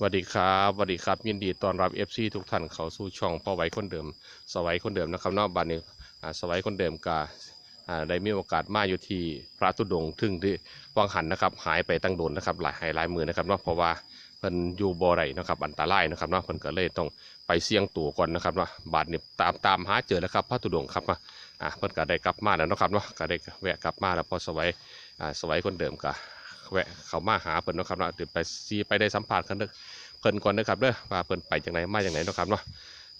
สวัสดีครับสวัสดีครับ ยินดีต้อนรับ FC ทุกท่านเขาสู่ช่องพ่อไว้คนเดิม สวัยคนเดิมนะครับนอกบ้านนี้อ่าสวัยคนเดิมกาอ่าได้มีโอกาสมาอยู่ที่พระตุดงค์ถึงที่วังหันนะครับ หายไปตั้งโดนนะครับ หลายหายหลายมือนะครับเนาะเพราะว่าเพิ่นอยู่บ่อไรนะครับอันตรายนะครับเนาะเพิ่นก็เลยต้องไปเสี่ยงตัวก่อนนะครับเนาะบาดนี้ตามตามหาเจอแล้วครับพระตุดงครับมาอ่าเพิ่นก็ได้กลับมาแล้วนะครับเนาะก็ได้แวะกลับมาแล้วพอสวัยอ่าสวัยคนเดิมก็ แวะเขามาหาเพิ่นนะครับเนาะเดี๋ยวไปซีไปได้สัมภาษณ์กันเด้อเพิ่นก่อนนะครับเด้อว่าเพิ่นไปจังไหนมาจังไหนนะครับเนาะ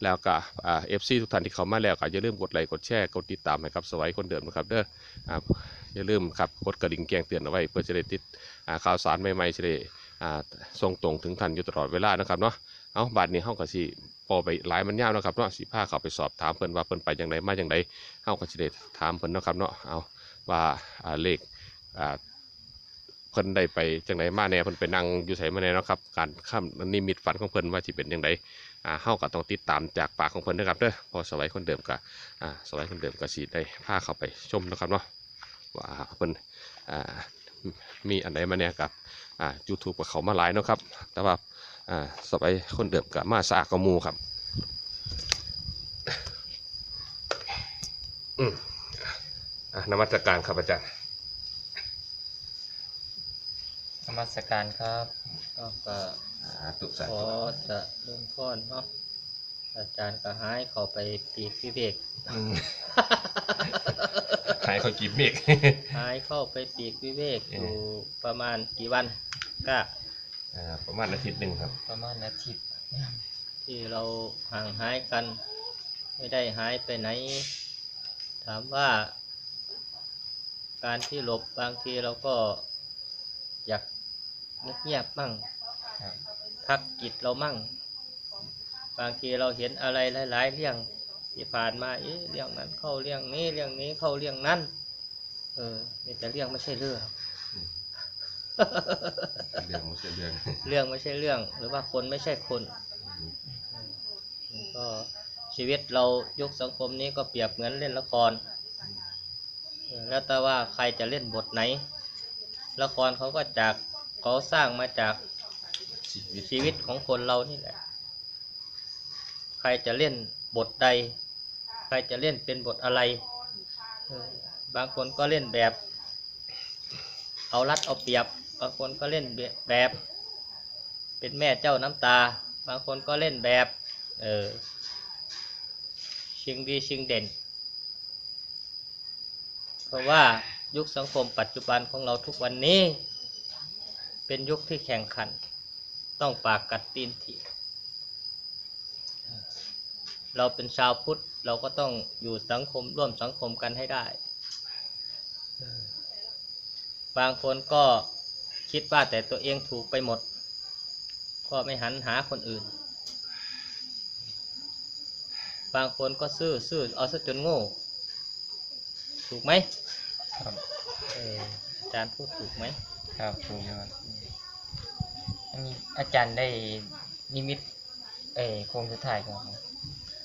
แล้วก็เอฟซีทุกท่านที่เขามาแล้วก็อย่าลืมกดไลค์กดแชร์กดติดตามให้กับสวัยคนเดิมนะครับเด้ออ่าอย่าลืมครับกดกระดิ่งแจ้งเตือนเอาไว้เพื่อจะได้ติดข่าวสารใหม่ๆจะได้ส่งตรงถึงท่านอยู่ตลอดเวลานะครับเนาะเอาบัดนี้เฮาก็สิพอไปหลายมันยาวนะครับเนาะสิพาเขาไปสอบถามเพิ่นว่าเพิ่นไปจังไดมาจังไดเฮาก็สิได้ถามเพิ่นนะครับเนาะเอาว่าเลข พิ่นได้ไปจังไดมาแน่เพิ่นไปนั่งอยู่ไสมาแน่เนาะครับการข้ามนิมิตฝันของเพิ่นว่าสิเป็นจังไดอ่าเฮาก็ต้องติดตามจากปากของเพิ่นเด้อครับเด้อพอสวัยคนเดิมก็อ่าสวัยคนเดิมก็สิได้พาเข้าไปชมนะครับเนาะว่าเพิ่นอ่ามีอันใดมาแน่กับอ่า YouTube กับเขามาหลายเนาะครับ แต่ว่าอ่าสวัยคนเดิมก็มาสะอาดกมูครับอืมอะนมัสการครับอาจารย์ นมัสการครับก็ก็อ่าตุสาขอธุจะเริ่มพ้นเนาะอาจารย์ก็หายเขาไปปีกวิเวกอืมขายข้าวกีบเมฆ หายเข้าไปปีกวิเวกเออออ ยู่ประมาณกี่วันก็อ่าประมาณอาทิตย์หนึ่งครับ ประมาณอาทิตย์ที่เราห่างหายกัน ไม่ได้หายไปไหน ถามว่า การที่หลบบางทีเราก็อยาก เงียบๆมั่งพักจิตเรามั่ง บางทีเราเห็นอะไรหลาย ๆ เรื่องที่ผ่านมาเอ๊ะเรื่องนั้นเข้าเรื่องนี้เรื่องนี้เข้าเรื่องนั้นเออมีแต่เรื่องไม่ใช่เรื่องเรื่องไม่ใช่เรื่อง เรื่องไม่ใช่เรื่อง หรือว่าคนไม่ใช่คนก็ชีวิตเรายุคสังคมนี้ก็เปรียบเหมือนเล่นละครเออแล้วแต่ว่าใครจะเล่นบทไหน ละครเขาก็จาก เขาสร้างมาจากชีวิตชีวิตของคนเรานี่แหละ ใครจะเล่นบทใด ใครจะเล่นเป็นบทอะไร บางคนก็เล่นแบบ เอารัดเอาเปรียบ บางคนก็เล่นแบบ เป็นแม่เจ้าน้ำตา บางคนก็เล่นแบบ เออ ชิงดีชิงเด่น เพราะว่ายุคสังคมปัจจุบันของเราทุกวันนี้ เป็นยุคที่แข่งขัน ต้องปากกัดตีนถีบเราเป็นชาวพุทธเราก็ต้องอยู่สังคมร่วมสังคมกันให้ได้ บางคนก็คิดว่าแต่ตัวเองถูกไปหมด ก็ไม่หันหาคนอื่น บางคนก็ซื่อซื่อเอาซะจนโง่ ถูกไหมครับเอออาจารย์พูดถูกไหมครับถูกครับ อันนี้อาจารย์ได้นิมิตเออโครงสุดท้ายของผม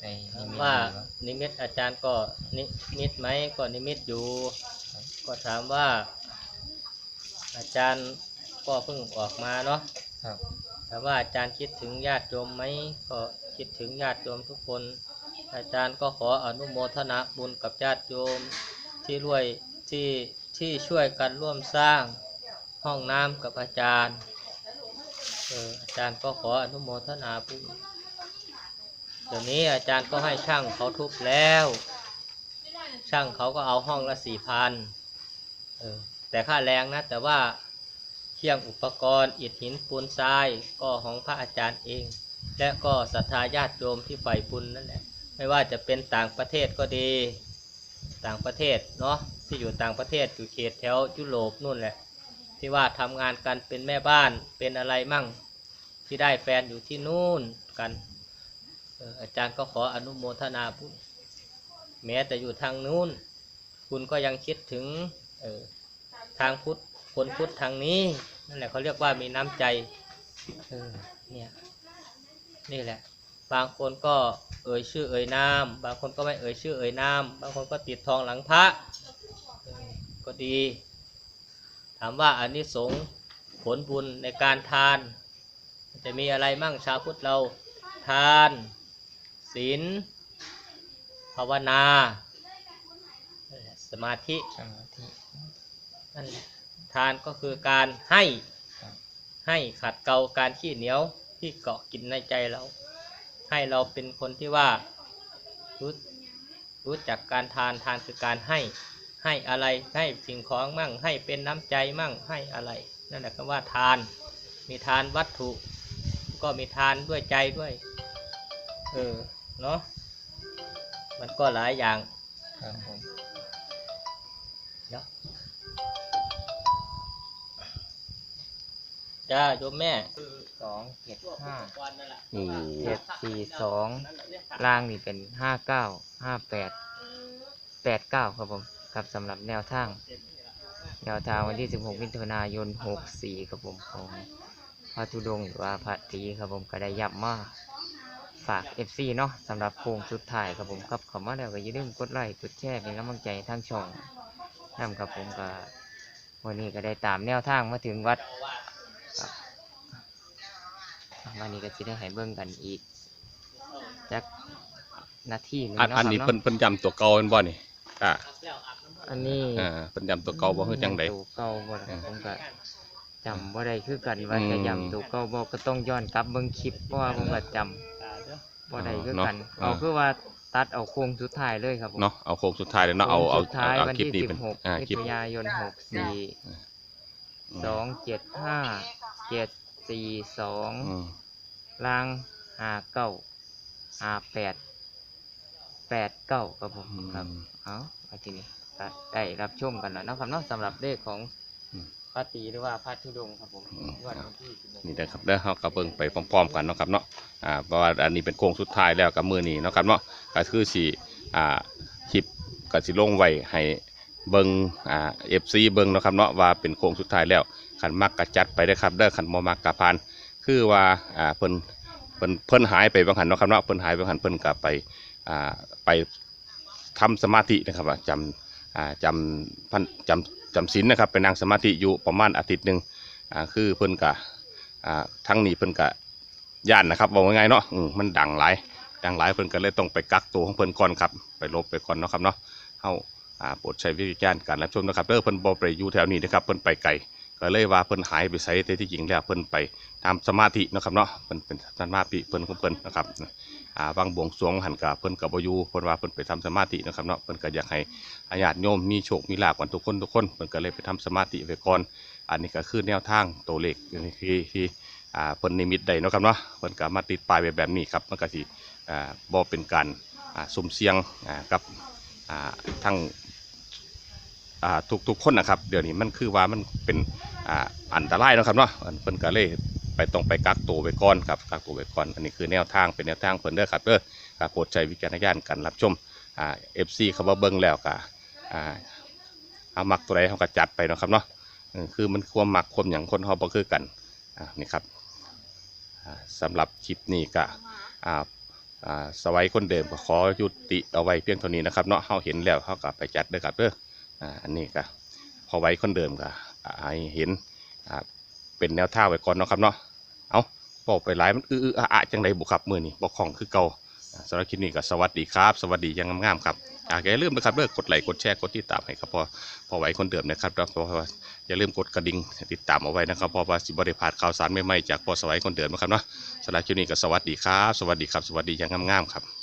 ในนิมิตว่าดูครับ นิมิตอาจารย์ก็นิมิตไหมก็นิมิตอยู่ก็ถามว่า อาจารย์ก็เพิ่งออกมาเนาะครับถามว่าอาจารย์คิดถึงญาติโยมไหมก็คิดถึงญาติโยมทุกคน อาจารย์ก็ขออนุโมทนาบุญกับญาติโยมที่รวยที่ที่ช่วยกันร่วมสร้างห้องน้ำกับอาจารย์เอาจารย์ก็ขออนุโมทนาบุญเดี๋ยวนี้อาจารย์ก็ให้ช่างเขาทุบแล้ว ช่างเขาก็เอาห้องละสี่พันเออแต่ค่าแรงนะ แต่ว่าเครื่องอุปกรณ์อิฐหินปูนทรายก็ของพระอาจารย์เอง และก็ศรัทธาญาติโยมที่ใฝ่บุญนั่นแหละ ไม่ว่าจะเป็นต่างประเทศก็ดี ต่างประเทศเนาะที่อยู่ต่างประเทศอยู่เขตแถวยุโรปนู่นแหละ ที่ว่าทำงานกันเป็นแม่บ้านเป็นอะไรมั่ง ที่ได้แฟนอยู่ที่นู่นกันอาจารย์ก็ขออนุโมทนาบุญแม้แต่อยู่ทางนู้น คุณก็ยังคิดถึงออทางพุทธคนพุทธทางนี้ นั่นแหละเขาเรียกว่ามีน้ำใจเออเนี่ยนี่แหละ บางคนก็เอ่ยชื่อเอ่ยนาม บางคนก็ไม่เอ่ยชื่อเอ่ยนาม บางคนก็ติดทองหลังพระออก็ดีามว่าอานิสงส์ผลบุญในการทาน จะมีอะไรมั่งชาวพุทธเราทานศีลภาวนา สมาธิสมาธินั่นแหละทานก็คือการให้ให้ขัดเกลาการขี้เหนียวที่เกาะกินในใจเรา ให้เราเป็นคนที่ว่ารู้รู้จักการทานทานคือการให้ ให้อะไรให้สิ่งของมั่ง ให้เป็นน้ำใจมั่งให้อะไร นั่นแหละคำว่าทาน มีทานวัตถุ ก็มีทานด้วยใจด้วย เออเนาะมันก็หลายอย่างครับผมเดี๋ยวจ้าโยมแม่สองเจ็ดห้าโอ้เจ็ดสี่สองล่างนี่เป็นห้าเก้าห้าแปดแปดเก้าครับผม ครับสำหรับแนวทาง แนวทางวันที่ 16 มิถุนายน 64 ครับผมของพระธุดงหรือว่าพระตีครับผมก็ได้ย้ำมาฝาก FC เนาะสำหรับโค้งสุดท้ายครับผมครับขอมาแล้วก็อย่าลืมกดไลค์กดแชร์เป็นกำลังใจทางช่องนำครับผมก็วันนี้ก็ได้ตามแนวทางมาถึงวัดวันนี้ก็จะได้ให้เบิ่งกันอีกจักนาทีหนึงเนาะอันนี้เพิ่นเนาะเพิ่นจำตัวเก่าเป็นบ่นี่อ่า อันนี้อ่าเพิ่นจำตัวเก่าบ่คือจังได ตัวเก่าบ่ล่ะอืมผมก็จำบ่ได้คือกันว่าอืมจะจำตัวเก่าบ่ก็ต้องย้อนกลับเบิ่งคลิปเพราะว่าผมก็จำบ่ได้คือกันเนาะ เอาอ่าคือว่าตัดเอาโค้งสุดท้ายเลยครับผมเนาะเอาโค้งสุดท้ายเลยเนาะเอาเอาโค้งสุดท้ายเอาวันคลิปที่นี้เป็นอ่า16มิคลิปถุนายนอืม64 275 742อืมล่าง59 58 89ครับผมครับเอามาทีนี้ก็ ได้รับชมกันแล้วเนาะครับเนาะสำหรับเลขของอืมพระตรีหรือว่าพระธุดงค์ครับผมอืมงวันที่16นี่นะครับเด้อเฮาก็เบิ่งไปพร้อมๆกันเนาะครับเนาะอ่าเพราะว่าอันนี้เป็นโค้งสุดท้ายแล้วกับมือนี้เนาะครับเนาะก็คือสิอ่าคลิปก็สิลงไว้ให้เบิ่งอ่า FC เบิ่งเนาะครับเนาะว่าเป็นโค้งสุดท้ายแล้วคันมักก็จัดไปเด้อครับเด้อคันบ่มักก็ผ่านคือว่าอ่าเพิ่นเพิ่นเพิ่นหายไปบางหันเนาะครับเนาะเพิ่นหายไปบางหันเพิ่นก็ไปอ่าไปทำสมาธินะครับว่าจำอ่า จำพันจำจำศีลนะครับไปนั่งสมาธิอยู่ประมาณอาทิตย์หนึ่งคือเพิ่นก็อ่าทั้งนี้เพิ่นก็ย่านนะครับบอกว่าไงเนาะมมันดังหลายดังหลายเพิ่นก็เลยต้องไปกักตัวของเพิ่นก่อนครับไปลบไปก่อนเนาะครับเนาะเฮาอ่าโปรดใช้วิธีการการรับชมนะครับเด้อเพิ่นบ่ไปอยู่แถวนี้นะครับเพิ่นไปไกลก็เลยว่าเพิ่นหายไปไสแต่ที่จริงแล้วเพิ่นไปทำสมาธินะครับเนาะเพิ่นเป็นสมาธิเพิ่นของเพิ่นนะครับ อ่าบางบวงสรวงหันกับเพิ่นกับบอยู่เพิ่นว่าเพิ่นไปทำสมาธินะครับเนาะเพิ่นก็อยากให้ญาติโยมมีโชคมีลาภกันทุกคนทุกคนเพิ่นก็เลยไปทำสมาธิไว้ก่อนอันนี้ก็คือแนวทางตัวเลขนี่คือที่อ่าเพิ่นนิมิตได้นะครับเนาะเพิ่นก็มาติดป้ายไว้แบบนี้ครับมันก็สิอ่าบ่เป็นการอ่าสุ่มเสี่ยงอ่ากับอ่าทั้งอ่าทุกทุกคนนะครับเดี๋ยวนี้มันคือว่ามันเป็นอ่าอันตรายนะครับเนาะอันเพิ่นก็เลย ไปต้องไปกักตัวไว้ก่อนครับกักตัวไว้ก่อนอันนี้คือแนวทางเป็นแนวทางเพิ่นเด้อครับเด้อครับโปรดใช้วิจารณญาณการรับชมอ่า FC เขาว่าเบิ่งแล้วก็อ่าเอามักตัวใดเขาก็จัดไปเนาะครับเนาะคือมันความมักความหยังคนเฮาบ่คือกันอ่านี่ครับอ่าสำหรับคลิปนี้ก็อ่าอ่าสวัยคนเดิมก็ขอยุติเอาไว้เพียงเท่านี้นะครับเนาะเฮาเห็นแล้วเฮาก็ไปจัดเด้อครับเด้ออ่าอันนี้ก็พอไว้คนเดิมก็อ่าให้เห็นอ่า เป็นแนวท่าไว้ก่อนเนาะครับเนาะเอาบอกไปหลายมันอื้ออะจังไดบุครับมือนี่บอกของคือเก่าอ่าสำหรับคลิปนี้ก็สวัสดีครับ สวัสดียังงามๆครับอย่าลืมนะครับเด้อกดไลค์กดแชร์กดติดตามให้ครับพอพอไว้คนเดิมนะครับเพราะว่าอย่าลืมกดกระดิ่งติดตามเอาไว้นะครับเพราะว่าสิบริพาดข่าวสารใหม่ๆจากพอสวัยคนเดิมนะครับเนาะสำหรับคลิปนี้ก็สวัสดีครับ สวัสดีครับ สวัสดียังงามๆครับ